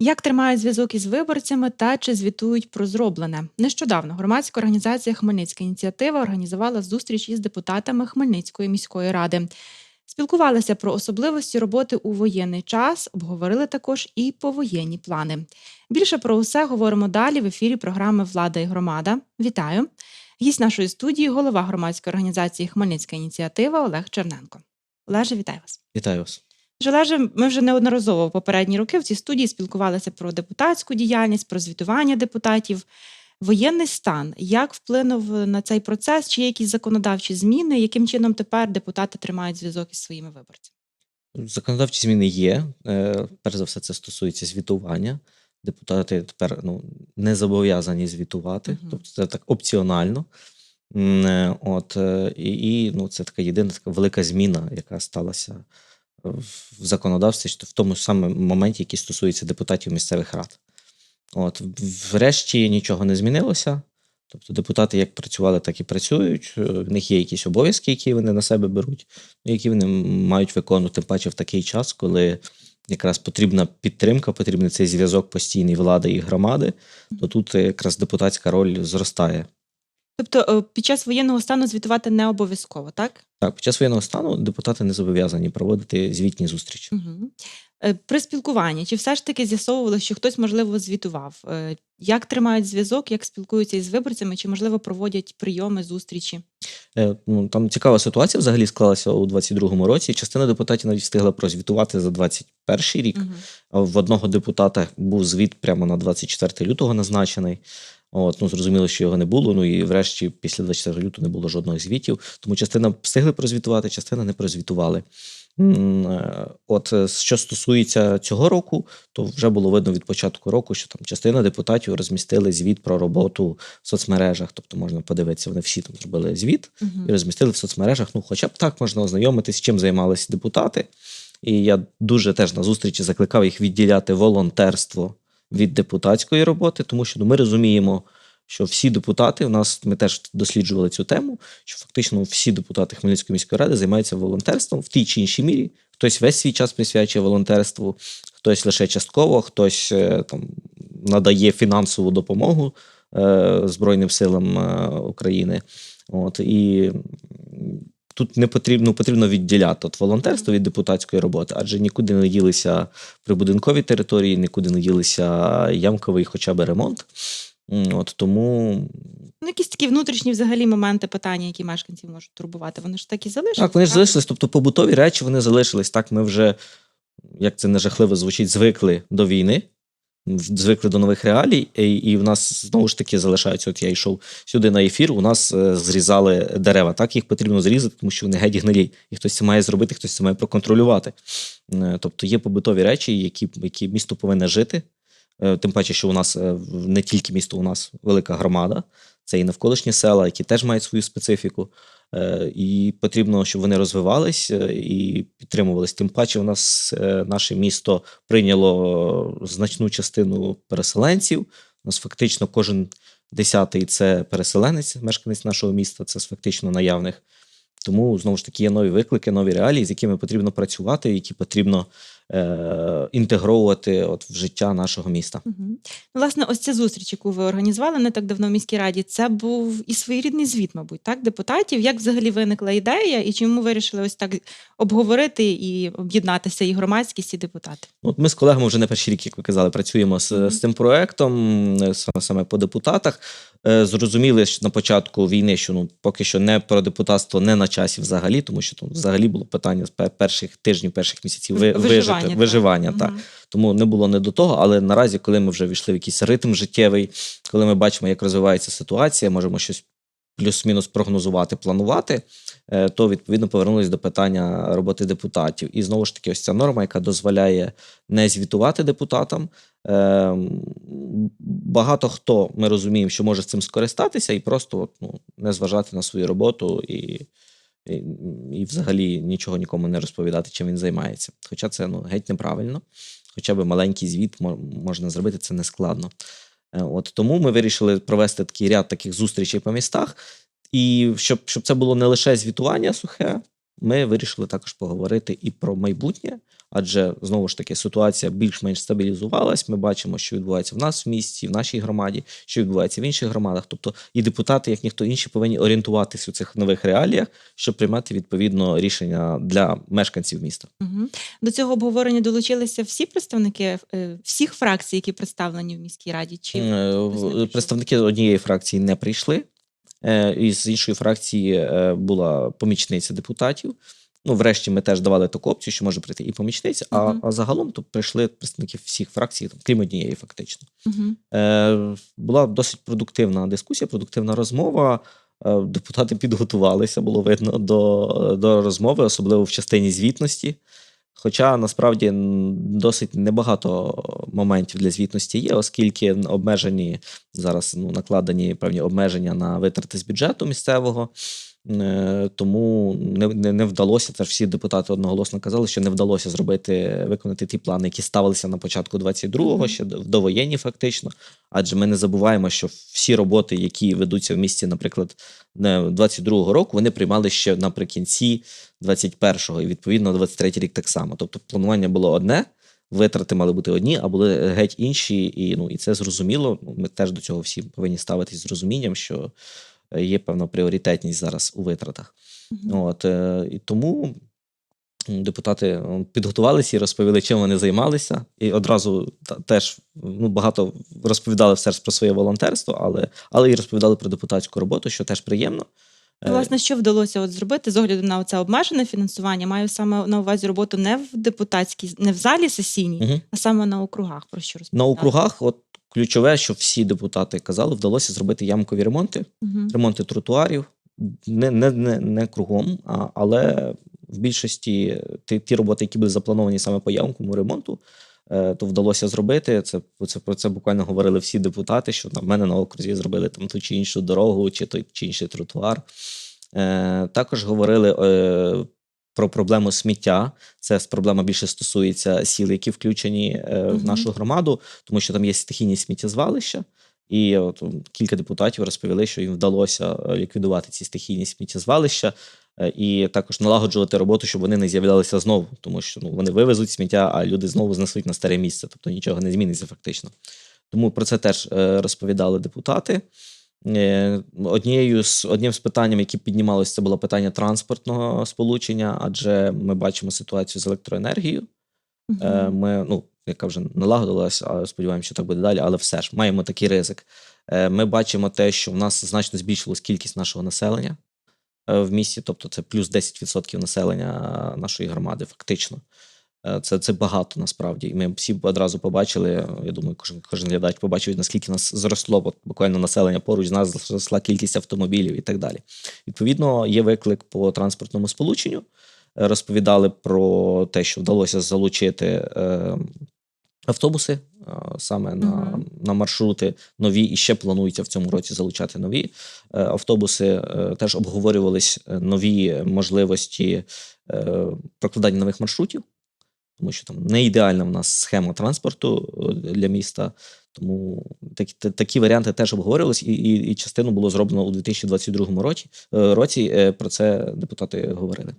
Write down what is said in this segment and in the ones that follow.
Як тримають зв'язок із виборцями та чи звітують про зроблене? Нещодавно громадська організація Хмельницька ініціатива організувала зустріч із депутатами Хмельницької міської ради. Спілкувалися про особливості роботи у воєнний час, обговорили також і повоєнні плани. Більше про усе говоримо далі в ефірі програми Влада і громада. Вітаю! Гість нашої студії, голова громадської організації Хмельницька ініціатива Олег Черненко. Олеже, вітаю вас. Вітаю вас. Жележе, ми вже неодноразово в попередні роки в цій студії спілкувалися про депутатську діяльність, про звітування депутатів. Воєнний стан як вплинув на цей процес? Чи є якісь законодавчі зміни? Яким чином тепер депутати тримають зв'язок із своїми виборцями? Законодавчі зміни є. Е, Перш за все, це стосується звітування. Депутати тепер ну, не зобов'язані звітувати, Мгм. тобто це так опціонально. Е, От, е, і, і ну, це така єдина така велика зміна, яка сталася в законодавстві, в тому самому моменті, який стосується депутатів місцевих рад. От, врешті нічого не змінилося. Тобто депутати як працювали, так і працюють. Е, В них є якісь обов'язки, які вони на себе беруть, ну, які вони мають виконувати, тим паче в такий час, коли якраз потрібна підтримка, потрібний цей зв'язок постійний влади і громади, то тут якраз депутатська роль зростає. Тобто е, під час воєнного стану звітувати не обов'язково, так? Так, під час воєнного стану депутати не зобов'язані проводити звітні зустрічі. Угу. При спілкуванні чи все ж таки з'ясовували, що хтось, можливо, звітував? Е, Як тримають зв'язок, як спілкуються із виборцями, чи, можливо, проводять прийоми, зустрічі? Ну, там цікава ситуація взагалі склалася у 22-му році. Частина депутатів навіть встигла прозвітувати за 21 рік. А В одного депутата був звіт прямо на 24 лютого назначений. От, ну, зрозуміло, що його не було. Ну і врешті, після 24 лютого не було жодних звітів. Тому частина встигли прозвітувати, частина не прозвітували. Е, От е, що стосується цього року, то вже було видно від початку року, що там частина депутатів розмістили звіт про роботу в соцмережах. Тобто можна подивитися, вони всі там зробили звіт і розмістили в соцмережах. Ну, хоча б так можна ознайомитись, чим займалися депутати. І я дуже теж на зустрічі закликав їх відділяти волонтерство від депутатської роботи, тому що ну, ми розуміємо, що всі депутати, у нас ми теж досліджували цю тему, що фактично всі депутати Хмельницької міської ради займаються волонтерством в тій чи іншій мірі. Хтось весь свій час присвячує волонтерству, хтось лише частково, хтось е, там надає фінансову допомогу е, Збройним силам е, України. От і тут не потрібно потрібно відділяти от волонтерство від депутатської роботи, адже нікуди не ділися прибудинкові території, нікуди не ділися ямковий хоча б ремонт. От тому Ну, якісь такі внутрішні взагалі моменти питання, які мешканців можуть турбувати. Вони ж так і залишаться. так, вони ж залишились, тобто побутові речі вони залишились. Так, ми вже, як це не жахливо звучить, звикли до війни, звикли до нових реалій, і, і в нас знову ж таки залишаються. От я йшов сюди на ефір, у нас е, зрізали дерева. Так, їх потрібно зрізати, тому що вони геть гнилі. І хтось це має зробити, хтось це має проконтролювати. Е, Тобто є побутові речі, які, які місто повинне жити. Е, Тим паче, що у нас е, не тільки місто, у нас велика громада, це і навколишні села, які теж мають свою специфіку. Е, І потрібно, щоб вони розвивались е, і підтримувались. Тим паче, у нас е, наше місто прийняло значну частину переселенців. У нас фактично кожен десятий це переселенець, мешканець нашого міста, це фактично наявних. Тому знову ж таки є нові виклики, нові реалії, з якими потрібно працювати, які потрібно е, інтегровувати от в життя нашого міста. Ну, власне, ось ця зустріч, яку ви організували не так давно в міській раді, це був і своєрідний звіт, мабуть, так, депутатів. Як взагалі виникла ідея і чому вирішили ось так обговорити і об'єднатися і громадськість, і депутати? От ми з колегами вже не перший рік, як ви казали, працюємо з, Мгм. з цим проектом е, саме по депутатах. Е, Зрозуміли що на початку війни, що ну поки що не про депутатство не на часі взагалі, тому що там взагалі було питання з перших тижнів, перших місяців ви, Виживання, вижити, так. виживання. Так. Мгм. Тому не було не до того. Але наразі, коли ми вже війшли в якийсь ритм життєвий, коли ми бачимо, як розвивається ситуація, можемо щось плюс-мінус прогнозувати, планувати, е, то відповідно повернулись до питання роботи депутатів. І знову ж таки, ось ця норма, яка дозволяє не звітувати депутатам. Ем, Багато хто ми розуміємо, що може цим скористатися і просто ну, не зважати на свою роботу і, і, і взагалі нічого нікому не розповідати, чим він займається. Хоча це ну, геть неправильно. Хоча б маленький звіт можна зробити, це не складно. Е, От тому ми вирішили провести такий ряд таких зустрічей по містах. І щоб, щоб це було не лише звітування сухе, ми вирішили також поговорити і про майбутнє, адже знову ж таки ситуація більш-менш стабілізувалась. Ми бачимо, що відбувається в нас в місті, в нашій громаді, що відбувається в інших громадах. Тобто і депутати, як ніхто інший, повинні орієнтуватися у цих нових реаліях, щоб приймати відповідно рішення для мешканців міста. Угу. До цього обговорення долучилися всі представники е, всіх фракцій, які представлені в міській раді. Чи Е? Представники однієї фракції не прийшли. Е, І з іншої фракції е, була помічниця депутатів. Ну, врешті, ми теж давали таку опцію, що може прийти і помічниця, а, Мгм. а загалом то прийшли представники всіх фракцій, там, крім однієї, фактично. Угу. Е, Була досить продуктивна дискусія, продуктивна розмова. Е, Депутати підготувалися, було видно до, до розмови, особливо в частині звітності. Хоча насправді досить небагато моментів для звітності є, оскільки обмежені зараз ну, накладені певні обмеження на витрати з бюджету місцевого. Е, Тому не, не, не вдалося. Теж всі депутати одноголосно казали, що не вдалося зробити виконати ті плани, які ставилися на початку 22-го, ще довоєнні, фактично. Адже ми не забуваємо, що всі роботи, які ведуться в місті, наприклад, не 22-го року, вони приймали ще наприкінці 21-го, і відповідно 23-й рік так само. Тобто планування було одне. Витрати мали бути одні, а були геть інші, і ну і це зрозуміло. Ми теж до цього всі повинні ставитись з розумінням, що є певна пріоритетність зараз у витратах. От е, і тому депутати підготувалися і розповіли, чим вони займалися, і одразу та, теж ну, багато розповідали все ж про своє волонтерство, але, але і розповідали про депутатську роботу, що теж приємно. Е, Власне, що вдалося от зробити з огляду на це обмежене фінансування? Маю саме на увазі роботу не в депутатській, не в залі сесійній, Мгм. а саме на округах. Про що На округах, от ключове, що всі депутати казали, вдалося зробити ямкові ремонти, Мгм. ремонти тротуарів. Не, не, не, не кругом, а, але в більшості ті, ті роботи, які були заплановані саме по ямковому ремонту, е, то вдалося зробити. Це, це про це буквально говорили всі депутати, що там в мене на окрузі зробили там ту чи іншу дорогу, чи той чи інший тротуар. Е, також говорили е, про проблему сміття. Це проблема більше стосується сіл, які включені е, в нашу громаду, тому що там є стихійні сміттєзвалища. І от кілька депутатів розповіли, що їм вдалося е, ліквідувати ці стихійні сміттєзвалища е, і також налагоджувати роботу, щоб вони не з'являлися знову, тому що ну, вони вивезуть сміття, а люди знову знесуть на старе місце, тобто нічого не зміниться фактично. Тому про це теж е, розповідали депутати. Е, Однією з одним з питань, які піднімалося, це було питання транспортного сполучення, адже ми бачимо ситуацію з електроенергією. Е, Мгм. Ми, ну, яка вже налагодилася, а сподіваємося, що так буде далі, але все ж маємо такий ризик. Е, Ми бачимо те, що в нас значно збільшилась кількість нашого населення в місті, тобто це плюс 10% населення нашої громади, фактично. Е, Це, це багато насправді. І ми всі одразу побачили. Я думаю, кожен, кожен глядач побачив, наскільки нас зросло от, буквально населення поруч з нас зросла кількість автомобілів і так далі. Відповідно, є виклик по транспортному сполученню. Розповідали про те, що вдалося залучити е, автобуси е, саме на, Мгм. на маршрути нові, і ще планується в цьому році залучати нові автобуси. Теж обговорювались нові можливості прокладання нових маршрутів, тому що там не ідеальна в нас схема транспорту е, для міста. Тому такі, та- такі варіанти теж обговорювались, і, і, і частину було зроблено у 2022 році. е, році. Е, Про це депутати говорили.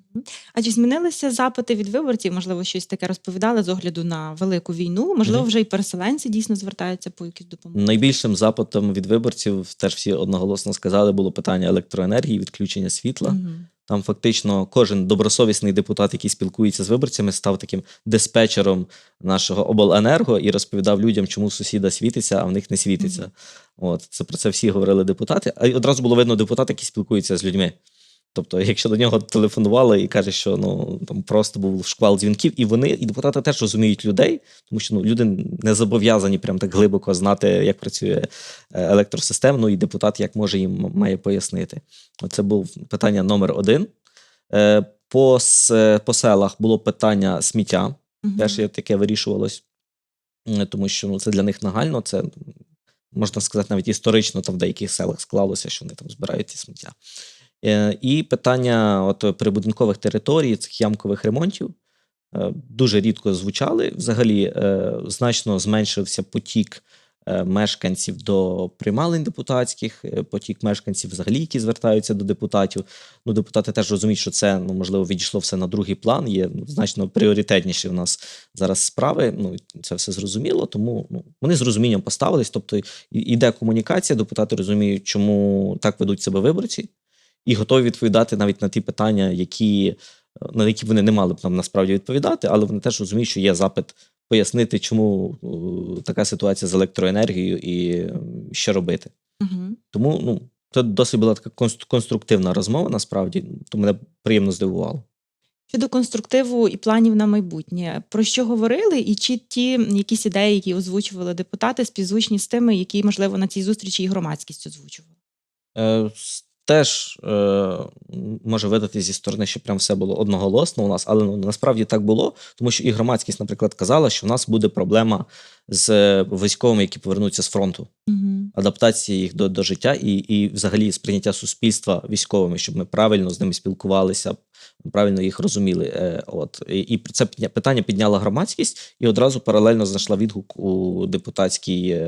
А чи змінилися запити від виборців? Можливо, щось таке розповідали з огляду на велику війну? Можливо, вже і переселенці дійсно звертаються по якусь допомогу? Найбільшим запитом від виборців теж всі одноголосно сказали, було питання електроенергії, відключення світла. Мгм. Там фактично кожен добросовісний депутат, який спілкується з виборцями, став таким диспетчером нашого обленерго і розповідав людям, чому в сусіда світиться, а в них не світиться. Мгм. От це про це всі говорили депутати. А одразу було видно депутати, який спілкується з людьми. Тобто, якщо до нього телефонували і каже, що ну там просто був шквал дзвінків, і вони, і депутати теж розуміють людей, тому що ну люди не зобов'язані прям так глибоко знати, як працює е, електросистема. Ну і депутат як може їм має пояснити. Оце був питання номер один. Е, По, по селах було питання сміття. Мгм. Теж таке вирішувалось, тому що ну, це для них нагально. Це можна сказати, навіть історично там в деяких селах склалося, що вони там збирають ці сміття. Е, І питання от прибудинкових територій, цих ямкових ремонтів е, дуже рідко звучали. Взагалі, е, значно зменшився потік мешканців до приймалень депутатських, потік мешканців взагалі, які звертаються до депутатів. Ну, депутати теж розуміють, що це ну, можливо відійшло все на другий план. Є ну, значно пріоритетніші у нас зараз справи. Ну це все зрозуміло. Тому ну, вони з розумінням поставились. Тобто іде комунікація, депутати розуміють, чому так ведуть себе виборці, і готові відповідати навіть на ті питання, які на які вони не мали б нам насправді відповідати, але вони теж розуміють, що є запит пояснити, чому е, така ситуація з електроенергією і що робити. Угу. Тому ну, це досить була така конст- конструктивна розмова, насправді, то мене приємно здивувало. Щодо конструктиву і планів на майбутнє, про що говорили, і чи ті якісь ідеї, які озвучували депутати, співзвучні з тими, які можливо на цій зустрічі і громадськість озвучувала? Е, с- теж е, може видати зі сторони, що прям все було одноголосно у нас, але ну, насправді так було, тому що і громадськість, наприклад, казала, що в нас буде проблема з е, військовими, які повернуться з фронту. Угу. адаптації їх до, до життя і, і взагалі сприйняття суспільства військовими, щоб ми правильно з ними спілкувалися, правильно їх розуміли. Е, От і, і це питання підняла громадськість, і одразу паралельно знайшла відгук у депутатській.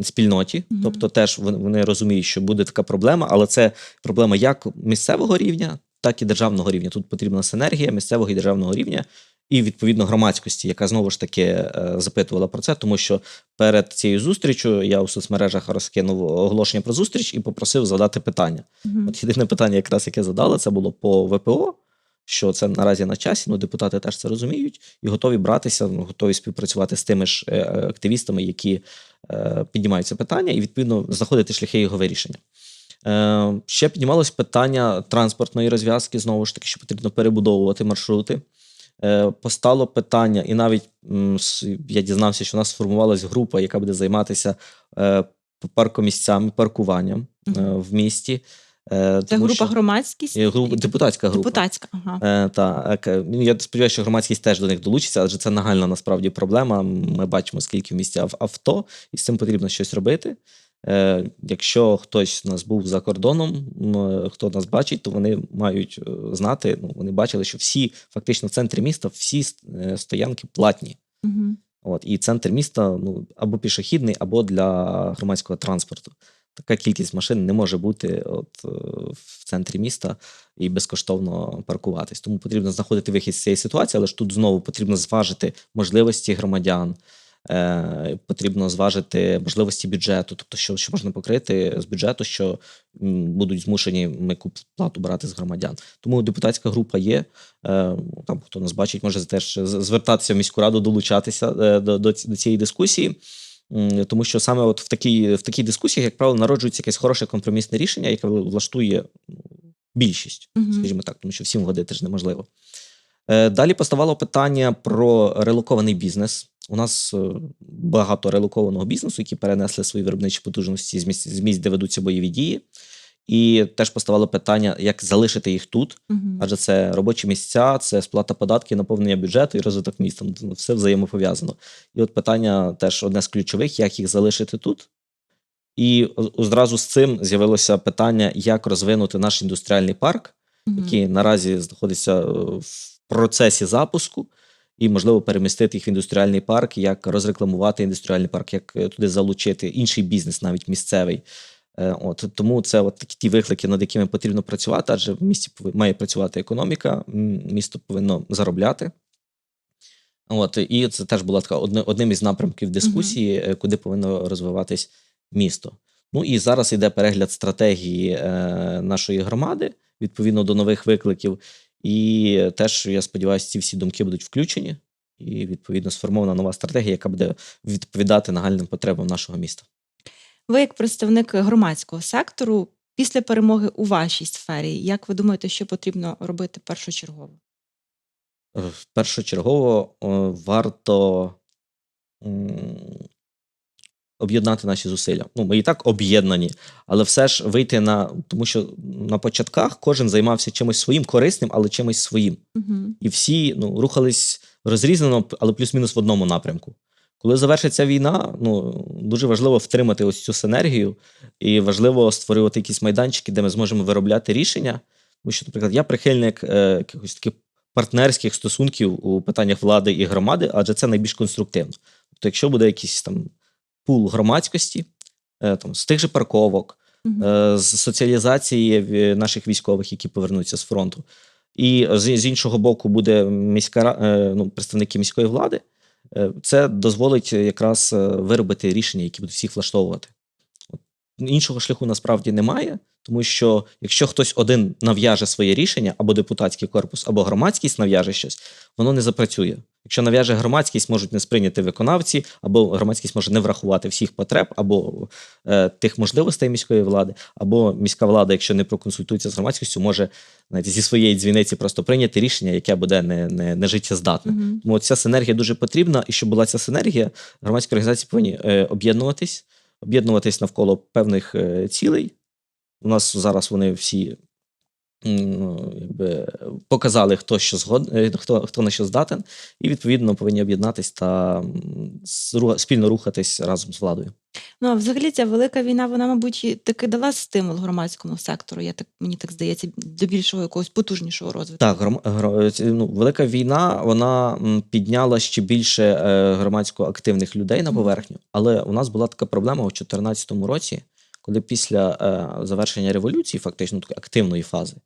Спільноті, Мгм. тобто теж вони, розуміють, що буде така проблема, але це проблема як місцевого рівня, так і державного рівня. Тут потрібна синергія місцевого і державного рівня, і відповідно громадськості, яка знову ж таки е, запитувала про це, тому що перед цією зустрічю я у соцмережах розкинув оголошення про зустріч і попросив задати питання. Угу. От єдине питання, якраз яке задали, це було по ВПО. Що це наразі на часі, ну депутати теж це розуміють і готові братися, ну, готові співпрацювати з тими ж е, активістами, які е, піднімають це питання, і відповідно знаходити шляхи його вирішення. Е, ще піднімалось питання транспортної розв'язки, знову ж таки, що потрібно перебудовувати маршрути. Е, постало питання, і навіть я дізнався, що у нас сформувалась група, яка буде займатися паркомісцями, паркуванням в місті. Е, Це тому група що- громадськість? Е, гру- депутатська група. Депутатська. Ага. Е, так, е, ну, я сподіваюся, що громадськість теж до них долучиться, адже це нагальна насправді проблема. Ми бачимо, скільки в місті авто, і з цим потрібно щось робити. Е, якщо хтось у нас був за кордоном, хто нас бачить, то вони мають знати. Ну, вони бачили, що всі фактично в центрі міста всі стоянки платні. Угу. От, і центр міста ну, або пішохідний, або для громадського транспорту. Така кількість машин не може бути от, е, в центрі міста і безкоштовно паркуватись. Тому потрібно знаходити вихід з цієї ситуації, але ж тут знову потрібно зважити можливості громадян, е, потрібно зважити можливості бюджету, тобто, що, що можна покрити з бюджету, що будуть змушені ми плату брати з громадян. Тому депутатська група є. Е, там хто нас бачить, може теж звертатися в міську раду, долучатися до, до, до цієї дискусії. Тому що саме от в такій, в такій дискусії, як правило, народжується якесь хороше компромісне рішення, яке влаштує більшість, угу. скажімо так, тому що всім вгодити ж неможливо. Е, Далі поставало питання про релокований бізнес. У нас е, багато релокованого бізнесу, які перенесли свої виробничі потужності з місць, з місць, де ведуться бойові дії. І теж поставало питання, як залишити їх тут, Угу. адже це робочі місця, це сплата податків, наповнення бюджету і розвиток міста. Ну, Все взаємопов'язано. І от питання теж одне з ключових: як їх залишити тут. І одразу з цим з'явилося питання, як розвинути наш індустріальний парк, який наразі знаходиться е, в процесі запуску, і можливо перемістити їх в індустріальний парк, як розрекламувати індустріальний парк, як е, туди залучити інший бізнес, навіть місцевий. Е, От тому це от такі ті виклики, над якими потрібно працювати, адже в місті має працювати економіка, місто повинно заробляти. От і це теж була така одним із напрямків дискусії, е, куди повинно розвиватись місто. Ну і зараз йде перегляд стратегії е, нашої громади відповідно до нових викликів. І теж я сподіваюся, ці всі думки будуть включені, і відповідно сформована нова стратегія, яка буде відповідати нагальним потребам нашого міста. Ви, як представник громадського сектору, після перемоги у вашій сфері, як ви думаєте, що потрібно робити першочергово? Е, Першочергово е, варто об'єднати наші зусилля. Ну, ми і так об'єднані, але все ж вийти на тому, що на початках кожен займався чимось своїм корисним, але чимось своїм. Угу. і всі ну, рухались розрізнено, але плюс-мінус в одному напрямку. Коли завершиться війна, ну дуже важливо втримати ось цю синергію, і важливо створювати якісь майданчики, де ми зможемо виробляти рішення. Тому що, наприклад, я прихильник е, якихось таких партнерських стосунків у питаннях влади і громади, адже це найбільш конструктивно. Тобто, якщо буде якісь там пул громадськості, е, там, з тих же парковок, е, з соціалізації наших військових, які повернуться з фронту. І з, з іншого боку буде міська е, ну, представники міської влади. Е, Це дозволить якраз е, виробити рішення, які будуть всіх влаштовувати. Іншого шляху насправді немає, тому що якщо хтось один нав'яже своє рішення, або депутатський корпус, або громадськість нав'яже щось, воно не запрацює. Якщо нав'яже громадськість, можуть не сприйняти виконавці, або громадськість може не врахувати всіх потреб, або е, тих можливостей міської влади, або міська влада, якщо не проконсультується з громадськістю, може знаєте, зі своєї дзвіниці просто прийняти рішення, яке буде не, не, не життєздатне. Мгм. Тому ця синергія дуже потрібна, і щоб була ця синергія, громадські організації повинні е, об'єднуватись, об'єднуватись навколо певних е, цілей. У нас зараз вони всі ну, якби, показали, хто що згод... е, хто, хто на що здатен, і відповідно повинні об'єднатись та спільно рухатись разом з владою. Ну, а взагалі ця велика війна, вона, мабуть, таки дала стимул громадському сектору. Я так мені так здається, до більшого якогось потужнішого розвитку. Так, гром... гро- ну, велика війна вона підняла ще більше е, громадсько активних людей на поверхню. Але у нас була така проблема у 2014 році, коли після е, завершення революції, фактично такої активної фази,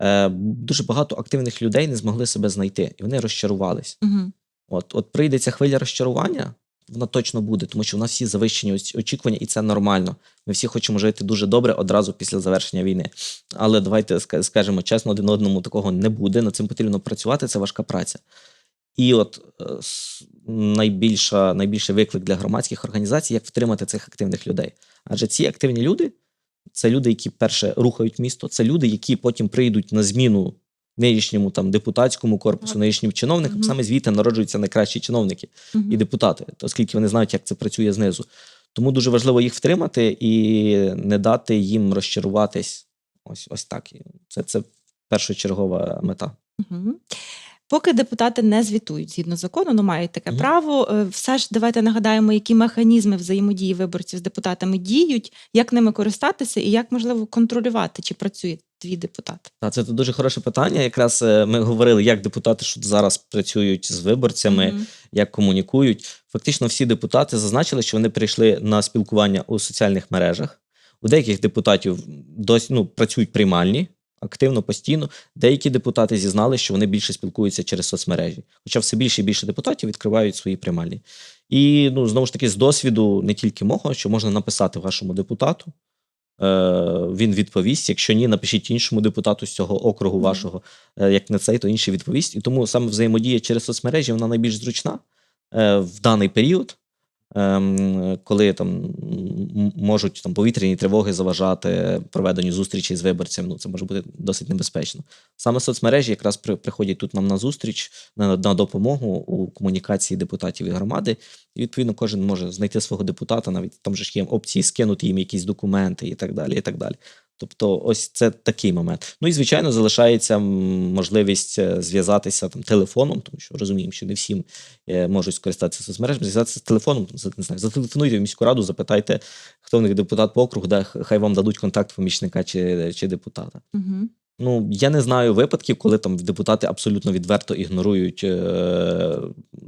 е, дуже багато активних людей не змогли себе знайти, і вони розчарувались. Угу. От, от прийде ця хвиля розчарування, вона точно буде, тому що в нас всі завищені очікування, і це нормально. Ми всі хочемо жити дуже добре одразу після завершення війни. Але давайте скажемо чесно, один одному такого не буде. Над цим потрібно працювати. Це важка праця. І от е, найбільша, найбільший виклик для громадських організацій, як втримати цих активних людей. Адже ці активні люди це люди, які перше рухають місто, це люди, які потім прийдуть на зміну нинішньому там депутатському корпусу, нинішнім чиновникам. Мгм. Саме звідти народжуються найкращі чиновники і депутати, оскільки вони знають, як це працює знизу. Тому дуже важливо їх втримати і не дати їм розчаруватись. Ось ось так. Це, це першочергова мета. Угу. Поки депутати не звітують згідно закону, ну мають таке Мгм. право. е, Все ж давайте нагадаємо, які механізми взаємодії виборців з депутатами діють, як ними користатися і як можливо контролювати, чи працює твій депутат. Та це дуже хороше питання. Якраз е, ми говорили, як депутати що зараз працюють з виборцями, Мгм. як комунікують. Фактично, всі депутати зазначили, що вони прийшли на спілкування у соціальних мережах. У деяких депутатів досі ну, працюють приймальні активно, постійно. Деякі депутати зізнали, що вони більше спілкуються через соцмережі. Хоча все більше і більше депутатів відкривають свої приймальні. І ну, знову ж таки, з досвіду не тільки мого, що можна написати вашому депутату. Е, він відповість. Якщо ні, напишіть іншому депутату з цього округу вашого. Е, як не цей, то інший відповість. І тому саме взаємодія через соцмережі вона найбільш зручна е, в даний період, коли там можуть там повітряні тривоги заважати проведенню зустрічі з виборцем. Ну це може бути досить небезпечно. Саме соцмережі якраз приходять тут нам на зустріч на, на допомогу у комунікації депутатів і громади. І відповідно кожен може знайти свого депутата, навіть там же ж є опції скинути їм якісь документи і так далі. І так далі. Тобто, ось це такий момент. Ну і звичайно, залишається можливість е, зв'язатися там телефоном, тому що розуміємо, що не всім е, можуть скористатися соцмережами, зв'язатися з телефоном. Не знаю, зателефонуйте в міську раду, запитайте, хто в них депутат по округу, де хай вам дадуть контакт помічника чи, чи депутата. Угу. Ну, я не знаю випадків, коли там депутати абсолютно відверто ігнорують е,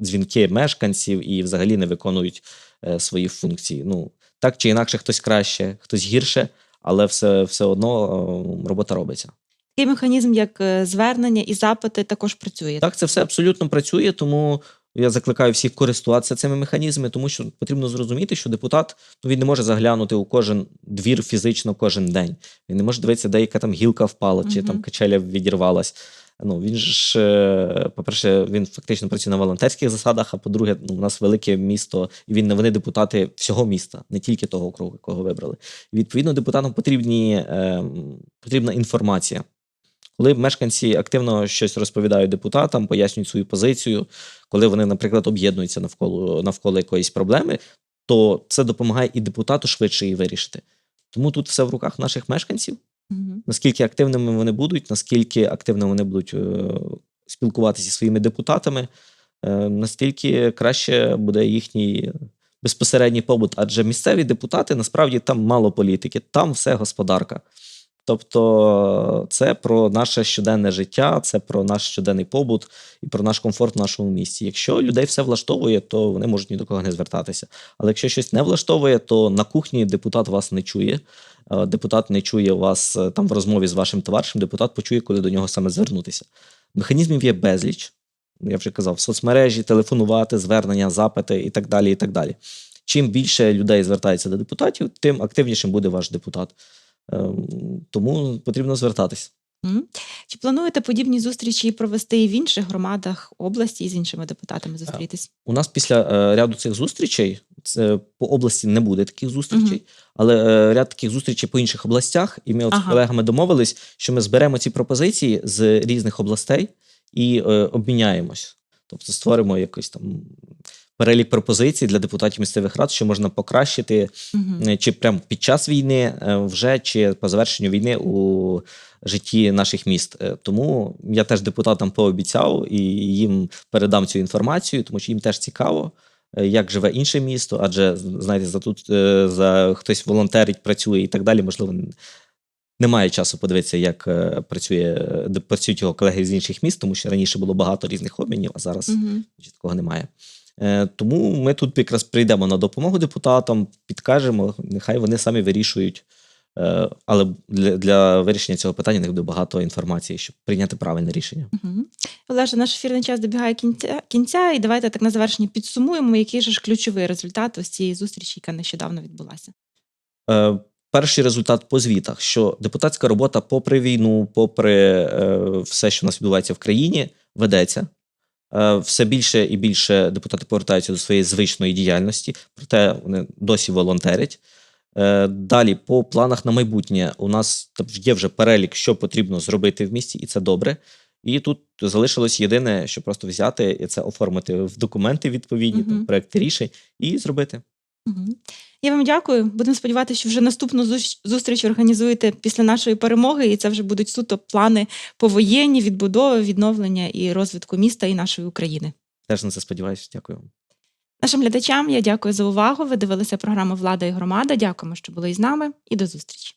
дзвінки мешканців і взагалі не виконують е, свої функції. Ну, так чи інакше, хтось краще, хтось гірше, але все, все одно е, робота робиться. Такий механізм, як е, звернення і запити, також працює. Так, це все абсолютно працює, тому я закликаю всіх користуватися цими механізмами, тому що потрібно зрозуміти, що депутат ну, він не може заглянути у кожен двір фізично кожен день. Він не може дивитися, де яка там гілка впала, чи Мгм. там качеля відірвалась. Ну, він ж, е, по-перше, він фактично працює на волонтерських засадах, а по-друге, ну, у нас велике місто, і він, вони депутати всього міста, не тільки того округу, якого вибрали. І відповідно депутатам потрібні, е, потрібна інформація. Коли мешканці активно щось розповідають депутатам, пояснюють свою позицію, коли вони, наприклад, об'єднуються навколо, навколо якоїсь проблеми, то це допомагає і депутату швидше її вирішити. Тому тут все в руках наших мешканців. Угу. Наскільки активними вони будуть, наскільки активно вони будуть е, спілкуватися зі своїми депутатами, е, настільки краще буде їхній безпосередній побут. Адже місцеві депутати насправді там мало політики, там все господарка. Тобто, це про наше щоденне життя, це про наш щоденний побут і про наш комфорт в нашому місті. Якщо людей все влаштовує, то вони можуть ні до кого не звертатися. Але якщо щось не влаштовує, то на кухні депутат вас не чує. Е, Депутат не чує вас е, там в розмові з вашим товаришем, депутат почує, коли до нього саме звернутися. Механізмів є безліч. Я вже казав, в соцмережі, телефонувати, звернення, запити і так далі. і так далі. Чим більше людей звертається до депутатів, тим активнішим буде ваш депутат. Ем, Тому потрібно звертатись. Чи плануєте подібні зустрічі провести і в інших громадах області і з іншими депутатами зустрітись? У нас після е, ряду цих зустрічей це по області не буде таких зустрічей, але е, ряд таких зустрічей по інших областях. І ми от з Ага. колегами домовились, що ми зберемо ці пропозиції з різних областей і е, обміняємось. Тобто створимо якийсь там перелік пропозицій для депутатів місцевих рад, що можна покращити Мгм. Е, чи прямо під час війни, е, вже чи по завершенню війни у житті наших міст. Е, Тому я теж депутатам пообіцяв і їм передам цю інформацію, тому що їм теж цікаво. Е, Як живе інше місто, адже знаєте, за тут е, за хтось волонтерить, працює і так далі. Можливо, немає часу подивитися, як е, працює працюють його колеги з інших міст, тому що раніше було багато різних обмінів, а зараз угу. Такого немає. Тому ми тут якраз прийдемо на допомогу депутатам, підкажемо, нехай вони самі вирішують. Е, Але для, для вирішення цього питання не буде багато інформації, щоб прийняти правильне рішення. Мгм. Олеже, наш ефірний час добігає кінця, кінця, і давайте так на завершення підсумуємо, який же ж ключовий результат ось цієї зустрічі, яка нещодавно відбулася. Е, Перший результат по звітах, що депутатська робота, попри війну, попри е, все, що у нас відбувається в країні, ведеться. Е, Все більше і більше депутати повертаються до своєї звичної діяльності, проте вони досі волонтерять. Е, Далі, по планах на майбутнє, у нас є вже перелік, що потрібно зробити в місті, і це добре. І тут залишилось єдине, що просто взяти і це оформити в документи відповідні, Мгм. там, проекти рішень і зробити. Мгм. Я вам дякую. Будемо сподіватися, що вже наступну зустріч організуєте після нашої перемоги, і це вже будуть суто плани повоєнні, відбудови, відновлення і розвитку міста і нашої України. Теж на це сподіваюся. Дякую. вам. Нашим глядачам я дякую за увагу. Ви дивилися програму Влада і громада. Дякуємо, що були із нами, і до зустрічі.